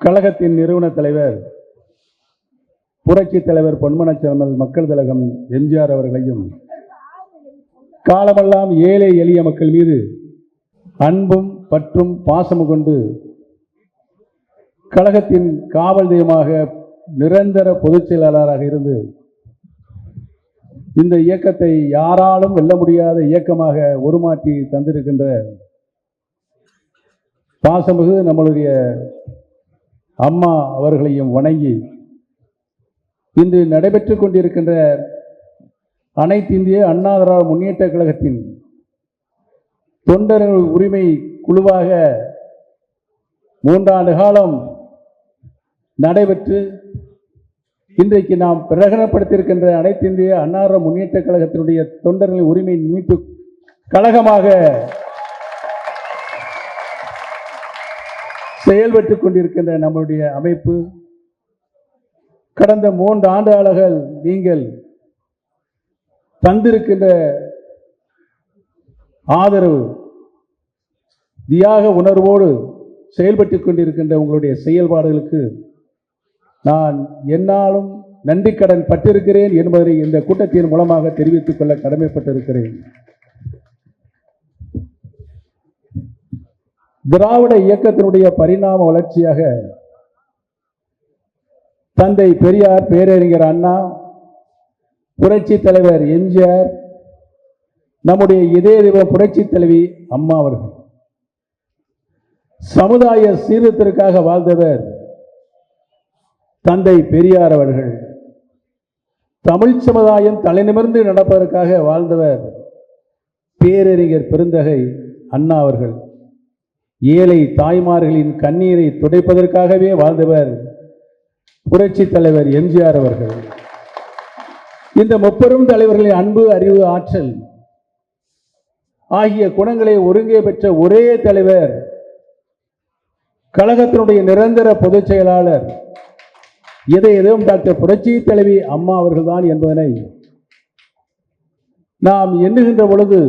கழகத்தின் நிறுவன தலைவர் புரட்சி தலைவர் பொன்மனச்செம்மல் மக்கள் திலகம் எம்ஜிஆர் அவர்களையும் காலமெல்லாம் ஏழை எளிய மக்கள் மீது அன்பும் பற்றும் பாசமும் கொண்டு கழகத்தின் காவல் தெய்வமாக நிரந்தர பொதுச் செயலாளராக இருந்து இந்த இயக்கத்தை யாராலும் வெல்ல முடியாத இயக்கமாக உருமாற்றி தந்திருக்கின்ற பாசமிகு நம்மளுடைய அம்மா அவர்களையும் வணங்கி இன்று நடைபெற்றுக் கொண்டிருக்கின்ற அனைத்து இந்திய அண்ணா திராவிட முன்னேற்ற கழகத்தின் தொண்டர்கள் உரிமை குழுவாக மூன்றாண்டு காலம் நடைபெற்று இன்றைக்கு நாம் பிரகடனப்படுத்தியிருக்கின்ற அனைத்து இந்திய அன்னார முன்னேற்ற கழகத்தினுடைய தொண்டர்களின் உரிமை மீட்பு கழகமாக செயல்பட்டுக் கொண்டிருக்கின்ற நம்முடைய அமைப்பு கடந்த மூன்று ஆண்டு ஆண்டுகாலங்கள் நீங்கள் தந்திருக்கின்ற ஆதரவு தியாக உணர்வோடு செயல்பட்டுக் கொண்டிருக்கின்ற உங்களுடைய செயல்பாடுகளுக்கு நான் என்னாலும் நன்றி கடன் பட்டிருக்கிறேன் என்பதை இந்த கூட்டத்தின் மூலமாக தெரிவித்துக் கொள்ள கடமைப்பட்டிருக்கிறேன். திராவிட இயக்கத்தினுடைய பரிணாம வளர்ச்சியாக தந்தை பெரியார் பேரறிஞர் அண்ணா புரட்சி தலைவர் எம்ஜிஆர் நம்முடைய இதய தெய்வம் புரட்சி தலைவி அம்மா அவர்கள். சமுதாய சீர்திருத்திற்காக வாழ்ந்தவர் தந்தை பெரியார் அவர்கள். தமிழ் சமுதாயம் தலைநிமிர்ந்து நடப்பதற்காக வாழ்ந்தவர் பேரறிஞர் பெருந்தகை அண்ணா அவர்கள். ஏழை தாய்மார்களின் கண்ணீரை துடைப்பதற்காகவே வாழ்ந்தவர் புரட்சி தலைவர் எம்ஜிஆர் அவர்கள். இந்த முப்பெரும் தலைவர்களின் அன்பு அறிவு ஆற்றல் ஆகிய குணங்களை ஒருங்கே பெற்ற ஒரே தலைவர் கழகத்தினுடைய நிரந்தர பொதுச் செயலாளர் எதை எதுவும் டாக்டர் புரட்சி தலைவி அம்மா அவர்கள்தான் என்பதனை நாம் எண்ணுகின்ற பொழுது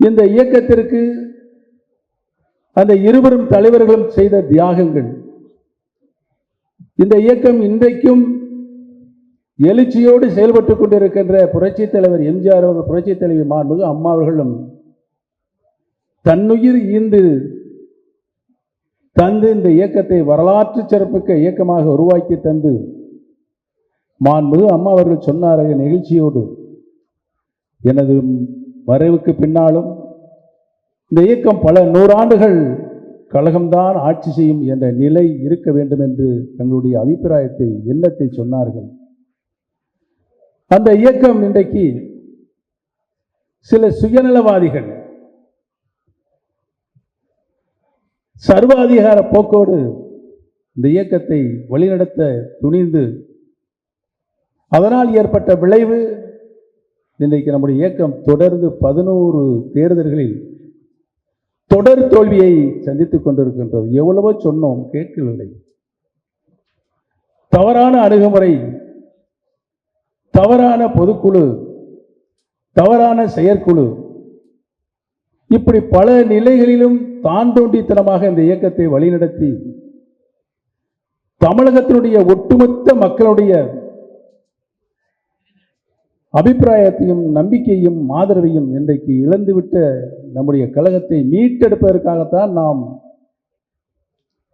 இந்த இயக்கத்திற்கு அந்த இருவரும் தலைவர்களும் செய்த தியாகங்கள். இந்த இயக்கம் இன்றைக்கும் எழுச்சியோடு செயல்பட்டுக் கொண்டிருக்கின்ற புரட்சி தலைவர் எம்ஜிஆர் அவர்கள் புரட்சி தலைவி மாண்புமிகு அம்மா அவர்களும் தன்னுயிர் ஈந்து தந்து இந்த இயக்கத்தை வரலாற்று சிறப்புக்க இயக்கமாக உருவாக்கி தந்து மாண்புமிகு அம்மா அவர்கள் சொன்னார்கள் நெகிழ்ச்சியோடு. எனது மறைவுக்கு பின்னாலும் இந்த இயக்கம் பல நூறாண்டுகள் கழகம்தான் ஆட்சி செய்யும் என்ற நிலை இருக்க வேண்டும் என்று தங்களுடைய அபிப்பிராயத்தை எண்ணத்தை சொன்னார்கள். அந்த இயக்கம் இன்றைக்கு சில சுயநலவாதிகள் சர்வாதிகார போக்கோடு இந்த இயக்கத்தை வழிநடத்த துணிந்து அதனால் ஏற்பட்ட விளைவு இன்றைக்கு நம்முடைய இயக்கம் தொடர்ந்து பதினோரு தேர்தல்களில் தொடர் தோல்வியை சந்தித்துக் கொண்டிருக்கின்றது. எவ்வளவோ சொன்னோம் கேட்கவில்லை. தவறான அணுகுமுறை தவறான பொதுக்குழு தவறான செயற்குழு இப்படி பல நிலைகளிலும் தான் தோண்டித்தனமாக இந்த இயக்கத்தை வழிநடத்தி தமிழகத்தினுடைய ஒட்டுமொத்த மக்களுடைய அபிப்பிராயத்தையும் நம்பிக்கையும் ஆதரவையும் இன்றைக்கு இழந்துவிட்ட நம்முடைய கழகத்தை மீட்டெடுப்பதற்காகத்தான் நாம்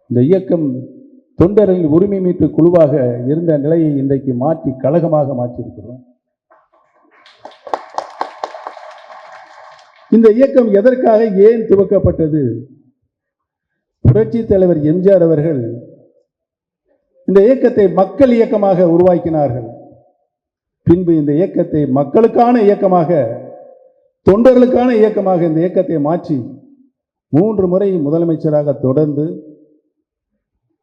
இந்த இயக்கம் தொண்டரில் உரிமை மீட்பு குழுவாக இருந்த நிலையை இன்றைக்கு மாற்றி கழகமாக மாற்றியிருக்கிறோம். இந்த இயக்கம் எதற்காக ஏன் துவக்கப்பட்டது? புரட்சி தலைவர் எம்ஜிஆர் அவர்கள் இந்த இயக்கத்தை மக்கள் இயக்கமாக உருவாக்கினார்கள். பின்பு இந்த இயக்கத்தை மக்களுக்கான இயக்கமாக தொண்டர்களுக்கான இயக்கமாக இந்த இயக்கத்தை மாற்றி மூன்று முறை முதலமைச்சராக தொடர்ந்து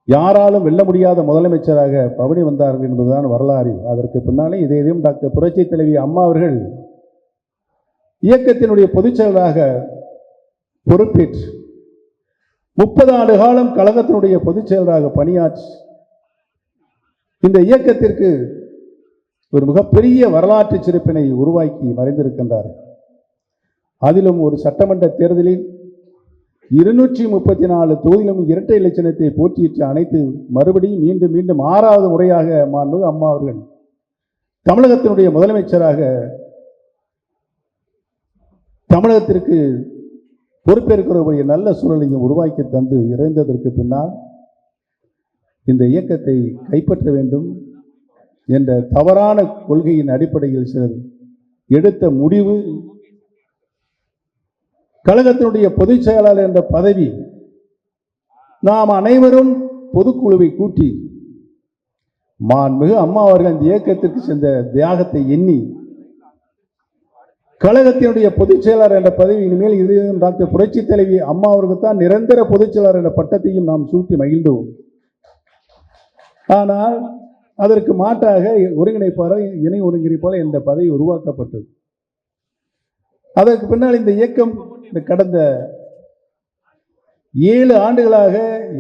யாராலும் வெல்ல முடியாத முதலமைச்சராக பவனி வந்தார்கள் என்பதுதான் வரலாறு. அதற்கு பின்னாலே இதையும் டாக்டர் புரட்சி தலைவி அம்மா அவர்கள் இயக்கத்தினுடைய பொதுச் செயலராக பொறுப்பேற்று முப்பது ஆண்டு காலம் கழகத்தினுடைய பொதுச் செயலராக பணியாற்றி இந்த இயக்கத்திற்கு ஒரு மிகப்பெரிய வரலாற்று சிறப்பினை உருவாக்கி மறைந்திருக்கின்றார். அதிலும் ஒரு சட்டமன்ற தேர்தலில் இருநூற்றி முப்பத்தி நாலு தொகுதியிலும் இரட்டை இலட்சணத்தை போட்டியிட்டு அனைத்து மறுபடியும் மீண்டும் மீண்டும் ஆறாவது முறையாக மாண்பு அம்மா அவர்கள் தமிழகத்தினுடைய முதலமைச்சராக தமிழகத்திற்கு பொறுப்பேற்கிறக்கூடிய நல்ல சூழலையும் உருவாக்கி தந்து இறைந்ததற்கு பின்னால் இந்த இயக்கத்தை கைப்பற்ற வேண்டும். என்ற தவறான கொள்கையின் அடிப்படையில் சிலர் எடுத்த முடிவு கழகத்தினுடைய பொதுச் செயலாளர் என்ற பதவி நாம் அனைவரும் பொதுக்குழுவை கூட்டி மாண்புமிகு அம்மா அவர்கள் இந்த இயக்கத்திற்கு சென்ற தியாகத்தை எண்ணி கழகத்தினுடைய பொதுச் செயலாளர் என்ற பதவி இனிமேல் இது டாக்டர் புரட்சி தலைவி அம்மா அவருக்கு தான் நிரந்தர பொதுச் செயலாளர் என்ற பட்டத்தையும் நாம் சூட்டி மகிழ்ந்தோம். ஆனால் அதற்கு மாற்றாக ஒருங்கிணைப்பாளர் இணை ஒருங்கிணைப்பாளர் என்ற பதவி உருவாக்கப்பட்டது. அதற்கு பின்னால் இந்த இயக்கம் இந்த கடந்த ஏழு ஆண்டுகளாக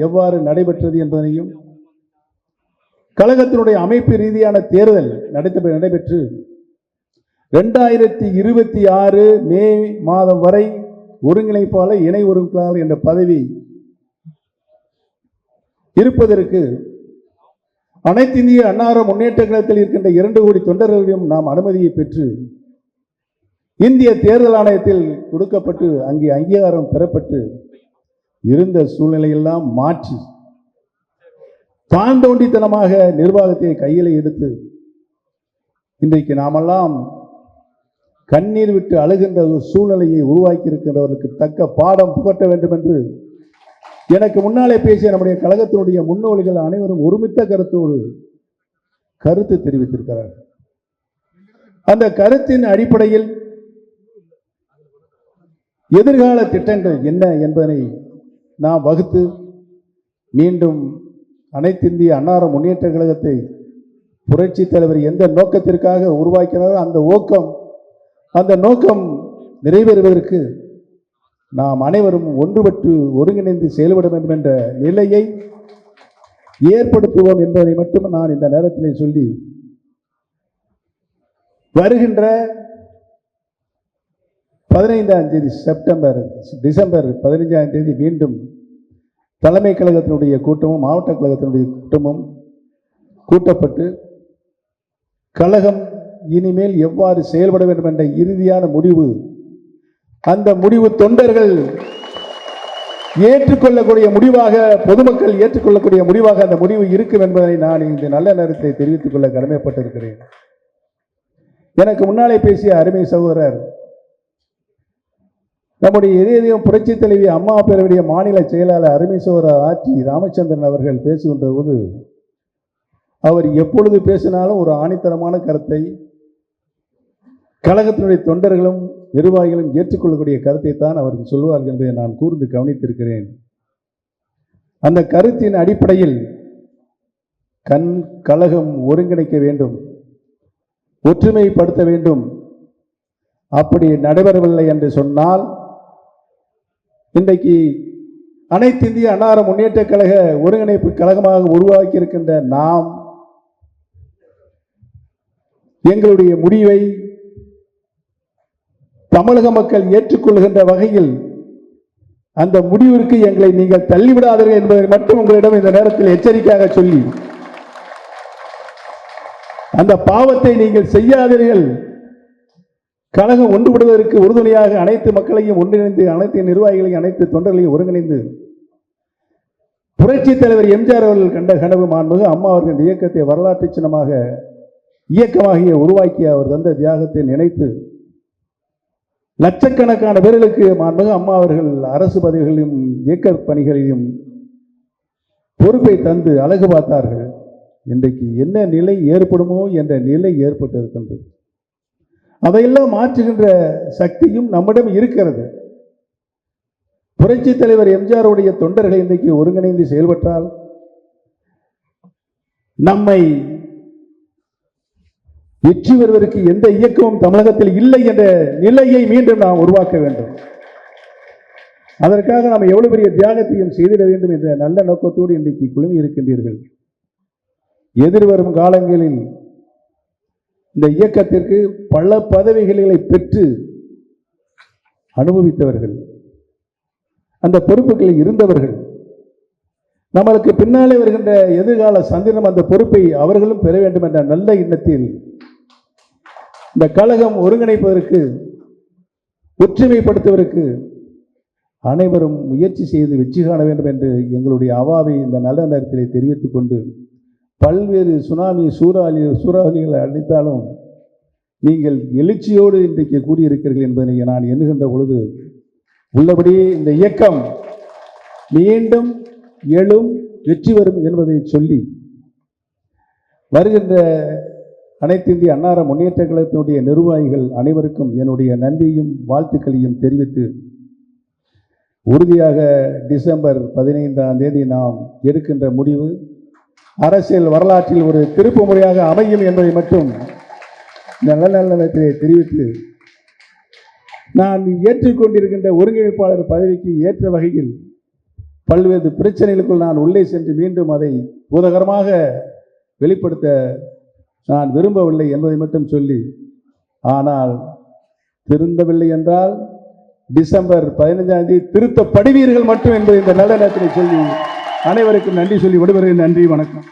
எவ்வாறு நடைபெற்றது என்பதனையும் கழகத்தினுடைய அமைப்பு ரீதியான தேர்தல் நடைபெற்று நடைபெற்று ரெண்டாயிரத்தி இருபத்தி ஆறு மே மாதம் வரை ஒருங்கிணைப்பாளர் இணை ஒருங்கிணைப்பாளர் என்ற பதவி இருப்பதற்கு அனைத்து இந்திய அன்னார முன்னேற்ற கழகத்தில் இருக்கின்ற இரண்டு கோடி தொண்டர்களையும் நாம் அனுமதியை பெற்று இந்திய தேர்தல் ஆணையத்தில் கொடுக்கப்பட்டு அங்கே அங்கீகாரம் பெறப்பட்டு இருந்த சூழ்நிலையெல்லாம் மாற்றி தாண்டோண்டித்தனமாக நிர்வாகத்தை கையில் எடுத்து இன்றைக்கு நாமெல்லாம் கண்ணீர் விட்டு அழுகின்ற ஒரு சூழ்நிலையை உருவாக்கி இருக்கின்றவர்களுக்கு தக்க பாடம் புகட்ட வேண்டும் என்று எனக்கு முன்னாலே பேசிய நம்முடைய கழகத்தினுடைய முன்னோடிகள் அனைவரும் ஒருமித்த கருத்தோடு கருத்து தெரிவித்திருக்கிறார். அந்த கருத்தின் அடிப்படையில் எதிர்கால திட்டங்கள் என்ன என்பதனை நாம் வகுத்து மீண்டும் அனைத்திந்திய அன்னார முன்னேற்ற கழகத்தை புரட்சி தலைவர் எந்த நோக்கத்திற்காக உருவாக்கினாரோ அந்த ஊக்கம் அந்த நோக்கம் நிறைவேறுவதற்கு நாம் அனைவரும் ஒன்றுபட்டு ஒருங்கிணைந்து செயல்பட வேண்டும் என்ற நிலையை ஏற்படுத்துவோம் என்பதை மட்டும் நான் இந்த நேரத்திலே சொல்லி வருகின்ற பதினைந்தாம் தேதி செப்டம்பர் டிசம்பர் பதினைஞ்சாம் தேதி மீண்டும் தலைமை கழகத்தினுடைய கூட்டமும் மாவட்ட கழகத்தினுடைய கூட்டமும் கூட்டப்பட்டு கழகம் இனிமேல் எவ்வாறு செயல்பட வேண்டும் என்ற இறுதியான முடிவு அந்த முடிவு தொண்டர்கள் ஏற்றுக்கொள்ளக்கூடிய முடிவாக பொதுமக்கள் ஏற்றுக்கொள்ளக்கூடிய முடிவாக அந்த முடிவு இருக்கும் என்பதை நான் இந்த நல்ல நேரத்தை தெரிவித்துக் கொள்ள கடமைப்பட்டிருக்கிறேன். எனக்கு முன்னாலே பேசிய அருமை சகோதரர் நம்முடைய இதயம் புரட்சி தலைவி அம்மா பேரவைய மாநில செயலாளர் அருமை சகோதரர் ஆட்சி ராமச்சந்திரன் அவர்கள் பேசுகின்ற போது அவர் எப்பொழுது பேசினாலும் ஒரு ஆணித்தரமான கருத்தை கழகத்தினுடைய தொண்டர்களும் நிர்வாகிகளும் ஏற்றுக்கொள்ளக்கூடிய கருத்தை தான் அவர்கள் சொல்வார்கள் என்பதை நான் கூர்ந்து கவனித்திருக்கிறேன். அந்த கருத்தின் அடிப்படையில் கண் கழகம் ஒருங்கிணைக்க வேண்டும் ஒற்றுமைப்படுத்த வேண்டும். அப்படி நடைபெறவில்லை என்று சொன்னால் இன்றைக்கு அனைத்து இந்திய அன்னார முன்னேற்ற கழக ஒருங்கிணைப்பு கழகமாக உருவாக்கி இருக்கின்ற நாம் எங்களுடைய முடிவை தமிழக மக்கள் ஏற்றுக்கொள்கின்ற வகையில் அந்த முடிவிற்கு எங்களை நீங்கள் தள்ளிவிடாதீர்கள் என்பதை மட்டும் உங்களிடம் இந்த நேரத்தில் எச்சரிக்கையாக சொல்லி அந்த பாவத்தை நீங்கள் செய்யாதீர்கள். கழகம் ஒன்றுபடுவதற்கு உறுதுணையாக அனைத்து மக்களையும் ஒன்றிணைந்து அனைத்து நிர்வாகிகளையும் அனைத்து தொண்டர்களையும் ஒருங்கிணைந்து புரட்சி தலைவர் எம்ஜிஆர் அவர்கள் கண்ட கனவு மாண்புக அம்மா அவர்கள் இந்த இயக்கத்தை வரலாற்று சின்னமாக இயக்கமாகிய உருவாக்கிய அவர் தந்த தியாகத்தை நினைத்து லட்சக்கணக்கான பேர்களுக்கு மாண்புக அம்மா அவர்கள் அரசு பதவிகளையும் இயக்க பணிகளையும் பொறுப்பை தந்து அழகு பார்த்தார்கள். இன்றைக்கு என்ன நிலை ஏற்படுமோ என்ற நிலை ஏற்பட்டிருக்கின்றது. அதையெல்லாம் மாற்றுகின்ற சக்தியும் நம்மிடம் இருக்கிறது. புரட்சி தலைவர் எம்ஜிஆருடைய தொண்டர்கள் இன்றைக்கு ஒருங்கிணைந்து செயல்பட்டால் நம்மை வெற்றி பெறுவதற்கு எந்த இயக்கமும் தமிழகத்தில் இல்லை என்ற நிலையை மீண்டும் நாம் உருவாக்க வேண்டும். அதற்காக நாம் எவ்வளவு பெரிய தியாகத்தையும் செய்திட வேண்டும் என்ற நல்ல நோக்கத்தோடு இன்றைக்கு குழுமி இருக்கின்றீர்கள். எதிர்வரும் காலங்களில் இந்த இயக்கத்திற்கு பல பதவிகளை பெற்று அனுபவித்தவர்கள் அந்த பொறுப்புகளில் இருந்தவர்கள் நம்மளுக்கு பின்னாலே வருகின்ற எதிர்கால சந்திரம் அந்த பொறுப்பை அவர்களும் பெற வேண்டும் என்ற நல்ல எண்ணத்தில் இந்த கழகம் ஒருங்கிணைப்பதற்கு ஒற்றுமைப்படுத்துவதற்கு அனைவரும் முயற்சி செய்து வெற்றி காண வேண்டும் என்று எங்களுடைய அவாவை இந்த நல்ல நேரத்திலே தெரிவித்துக் கொண்டு பல்வேறு சுனாமி சூறாவளி சூறாவளிகளை அடித்தாலும் நீங்கள் எழுச்சியோடு இன்றைக்கு கூடியிருக்கிறீர்கள் என்பதை நான் எண்ணுகின்ற பொழுது உள்ளபடியே இந்த இயக்கம் மீண்டும் எழும் வெற்றி வரும் என்பதை சொல்லி வருகின்ற அனைத்து இந்திய அன்னார முன்னேற்ற கழகத்தினுடைய நிர்வாகிகள் அனைவருக்கும் என்னுடைய நன்றியும் வாழ்த்துக்களையும் தெரிவித்து உறுதியாக டிசம்பர் பதினைந்தாம் தேதி நாம் எடுக்கின்ற முடிவு. அரசியல் வரலாற்றில் ஒரு திருப்பு முறையாக அமையும் என்பதை மட்டும் இந்த நல்ல நேரத்திலே தெரிவித்து நான் ஏற்றுக்கொண்டிருக்கின்ற ஒருங்கிணைப்பாளர் பதவிக்கு ஏற்ற வகையில் பல்வேறு பிரச்சனைகளுக்குள் நான் உள்ளே சென்று மீண்டும் அதை பூதகரமாக வெளிப்படுத்த நான் விரும்பவில்லை என்பதை மட்டும் சொல்லி ஆனால் திருந்தவில்லை என்றால் டிசம்பர் பதினைஞ்சாம் தேதி திருத்தப்படுவீர்கள் மட்டும் என்பதை இந்த நல்ல நேரத்தில் சொல்லி அனைவருக்கும் நன்றி சொல்லி விடுகிறேன் நன்றி வணக்கம்.